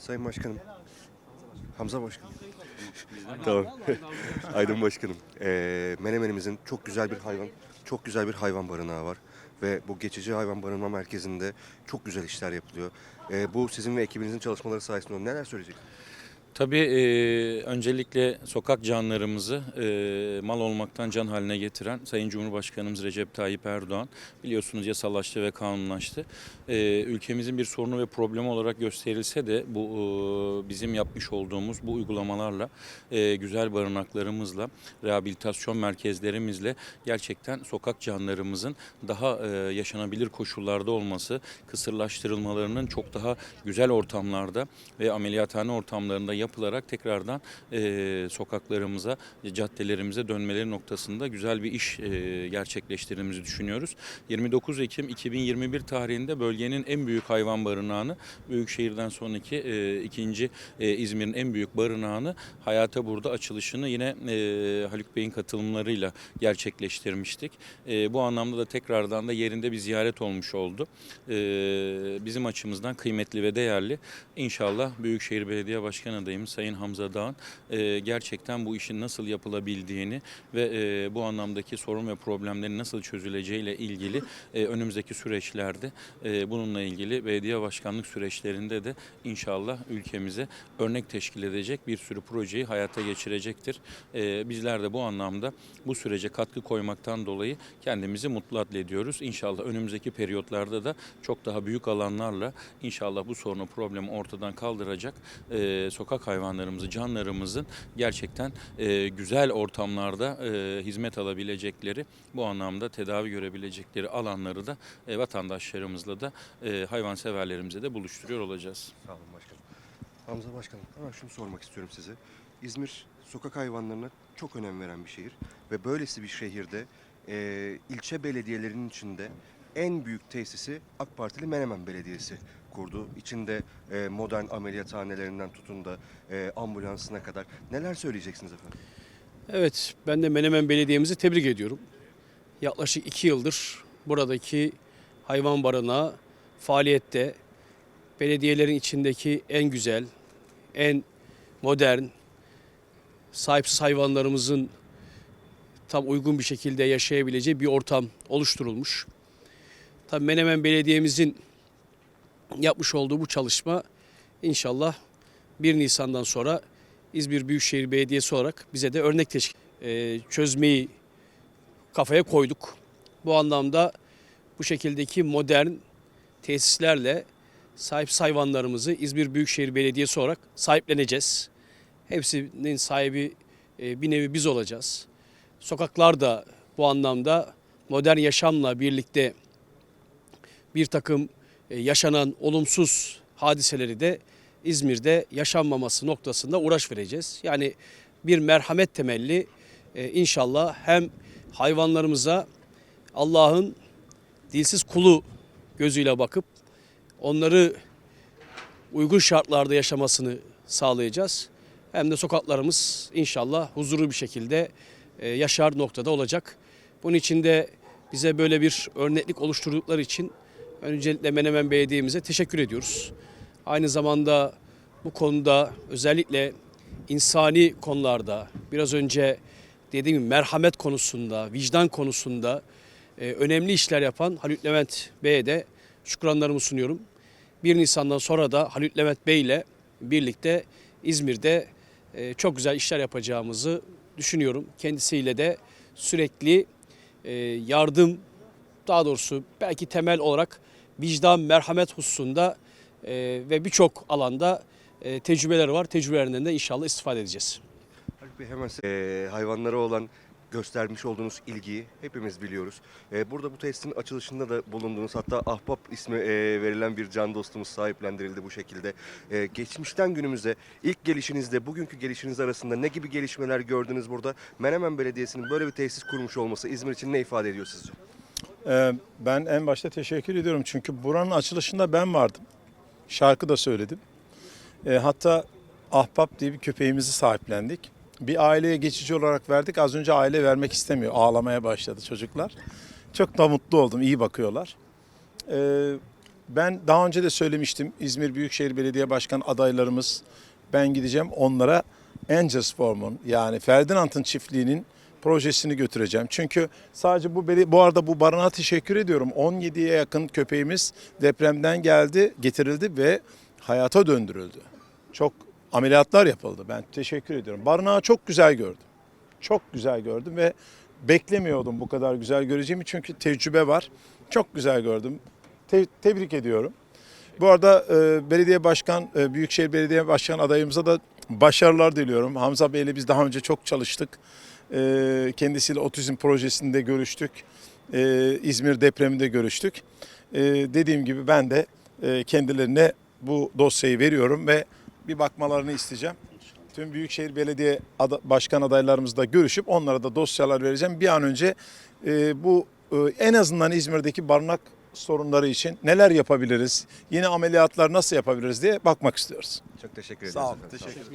Sayın Başkanım. Hamza Başkanım. tamam. Aydın Başkanım. Ee, Menemenimizin çok güzel bir hayvan, çok güzel bir hayvan barınağı var. Ve bu geçici hayvan barınma merkezinde çok güzel işler yapılıyor. Ee, bu sizin ve ekibinizin çalışmaları sayesinde neler söyleyeceksiniz? Tabii e, öncelikle sokak canlarımızı e, mal olmaktan can haline getiren Sayın Cumhurbaşkanımız Recep Tayyip Erdoğan biliyorsunuz yasallaştı ve kanunlaştı. E, ülkemizin bir sorunu ve problemi olarak gösterilse de bu e, bizim yapmış olduğumuz bu uygulamalarla e, güzel barınaklarımızla rehabilitasyon merkezlerimizle gerçekten sokak canlarımızın daha e, yaşanabilir koşullarda olması, kısırlaştırılmalarının çok daha güzel ortamlarda ve ameliyathane ortamlarında yapılarak tekrardan e, sokaklarımıza, caddelerimize dönmeleri noktasında güzel bir iş e, gerçekleştirdiğimizi düşünüyoruz. 29 Ekim 2021 tarihinde bölgenin en büyük hayvan barınağını, Büyükşehir'den sonraki e, ikinci e, İzmir'in en büyük barınağını hayata burada açılışını yine e, Haluk Bey'in katılımlarıyla gerçekleştirmiştik. E, bu anlamda da tekrardan da yerinde bir ziyaret olmuş oldu. E, bizim açımızdan kıymetli ve değerli. İnşallah Büyükşehir Belediye Başkan adayımız Sayın Hamza Dağ'ın e, gerçekten bu işin nasıl yapılabildiğini ve e, bu anlamdaki sorun ve problemlerin nasıl çözüleceğiyle ilgili e, önümüzdeki süreçlerde e, bununla ilgili belediye başkanlık süreçlerinde de inşallah ülkemize örnek teşkil edecek bir sürü projeyi hayata geçirecektir. E, bizler de bu anlamda bu sürece katkı koymaktan dolayı kendimizi mutlu addediyoruz. İnşallah önümüzdeki periyotlarda da çok daha büyük alanlarla inşallah bu sorunu problemi ortadan kaldıracak e, sokak hayvanlarımızı, canlarımızın gerçekten e, güzel ortamlarda e, hizmet alabilecekleri, bu anlamda tedavi görebilecekleri alanları da e, vatandaşlarımızla da e, hayvanseverlerimize de buluşturuyor olacağız. Sağ olun başkanım. Hamza Başkanım hemen şunu sormak istiyorum size. İzmir sokak hayvanlarına çok önem veren bir şehir. Ve böylesi bir şehirde e, ilçe belediyelerinin içinde en büyük tesisi AK Partili Menemen Belediyesi kurdu. İçinde e, modern ameliyathanelerinden tutun da e, ambulansına kadar. Neler söyleyeceksiniz efendim? Evet, ben de Menemen Belediye'mizi tebrik ediyorum. Yaklaşık iki yıldır buradaki hayvan barınağı faaliyette. Belediyelerin içindeki en güzel, en modern, sahipsiz hayvanlarımızın tam uygun bir şekilde yaşayabileceği bir ortam oluşturulmuş. Tabii Menemen Belediye'mizin yapmış olduğu bu çalışma inşallah 1 Nisan'dan sonra İzmir Büyükşehir Belediyesi olarak bize de örnek teşkil e, çözmeyi kafaya koyduk. Bu anlamda bu şekildeki modern tesislerle sahip hayvanlarımızı İzmir Büyükşehir Belediyesi olarak sahipleneceğiz. Hepsinin sahibi e, bir nevi biz olacağız. Sokaklar da bu anlamda modern yaşamla birlikte bir takım yaşanan olumsuz hadiseleri de İzmir'de yaşanmaması noktasında uğraş vereceğiz. Yani bir merhamet temelli e, inşallah hem hayvanlarımıza Allah'ın dilsiz kulu gözüyle bakıp onları uygun şartlarda yaşamasını sağlayacağız. Hem de sokaklarımız inşallah huzurlu bir şekilde e, yaşar noktada olacak. Bunun için de bize böyle bir örneklik oluşturdukları için öncelikle Menemen Belediye'mize teşekkür ediyoruz. Aynı zamanda bu konuda özellikle insani konularda biraz önce dediğim gibi merhamet konusunda, vicdan konusunda e, önemli işler yapan Haluk Levent Bey'e de şükranlarımı sunuyorum. 1 Nisan'dan sonra da Haluk Levent Bey ile birlikte İzmir'de e, çok güzel işler yapacağımızı düşünüyorum. Kendisiyle de sürekli e, yardım daha doğrusu belki temel olarak vicdan, merhamet hususunda e, ve birçok alanda e, tecrübeleri var. Tecrübelerinden de inşallah istifade edeceğiz. Haluk Bey hemen e, hayvanlara olan göstermiş olduğunuz ilgiyi hepimiz biliyoruz. E, burada bu tesisin açılışında da bulundunuz. Hatta Ahbap ismi e, verilen bir can dostumuz sahiplendirildi bu şekilde. E, geçmişten günümüze ilk gelişinizde bugünkü gelişiniz arasında ne gibi gelişmeler gördünüz burada? Menemen Belediyesi'nin böyle bir tesis kurmuş olması İzmir için ne ifade ediyor sizce? Ee, Ben en başta teşekkür ediyorum çünkü buranın açılışında ben vardım. Şarkı da söyledim. Ee, Hatta Ahbap diye bir köpeğimizi sahiplendik. Bir aileye geçici olarak verdik. Az önce aile vermek istemiyor. Ağlamaya başladı çocuklar. Çok da mutlu oldum. İyi bakıyorlar. Ee, ben daha önce de söylemiştim İzmir Büyükşehir Belediye Başkan adaylarımız ben gideceğim onlara Angels Form'un yani Ferdinand'ın çiftliğinin projesini götüreceğim. Çünkü sadece bu bu arada bu barınağa teşekkür ediyorum. 17'ye yakın köpeğimiz depremden geldi, getirildi ve hayata döndürüldü. Çok ameliyatlar yapıldı. Ben teşekkür ediyorum. Barınağı çok güzel gördüm. Çok güzel gördüm ve beklemiyordum bu kadar güzel göreceğimi çünkü tecrübe var. Çok güzel gördüm. Te- tebrik ediyorum. Bu arada e, belediye başkan, e, Büyükşehir Belediye Başkan adayımıza da başarılar diliyorum. Hamza Bey'le biz daha önce çok çalıştık. E, kendisiyle otizm projesinde görüştük. E, İzmir depreminde görüştük. E, dediğim gibi ben de e, kendilerine bu dosyayı veriyorum ve bir bakmalarını isteyeceğim. Tüm Büyükşehir Belediye Başkan adaylarımızla görüşüp onlara da dosyalar vereceğim. Bir an önce e, bu e, en azından İzmir'deki barınak sorunları için neler yapabiliriz? Yeni ameliyatlar nasıl yapabiliriz diye bakmak istiyoruz. Çok teşekkür ederiz. Sağ olun. efendim. Teşekkür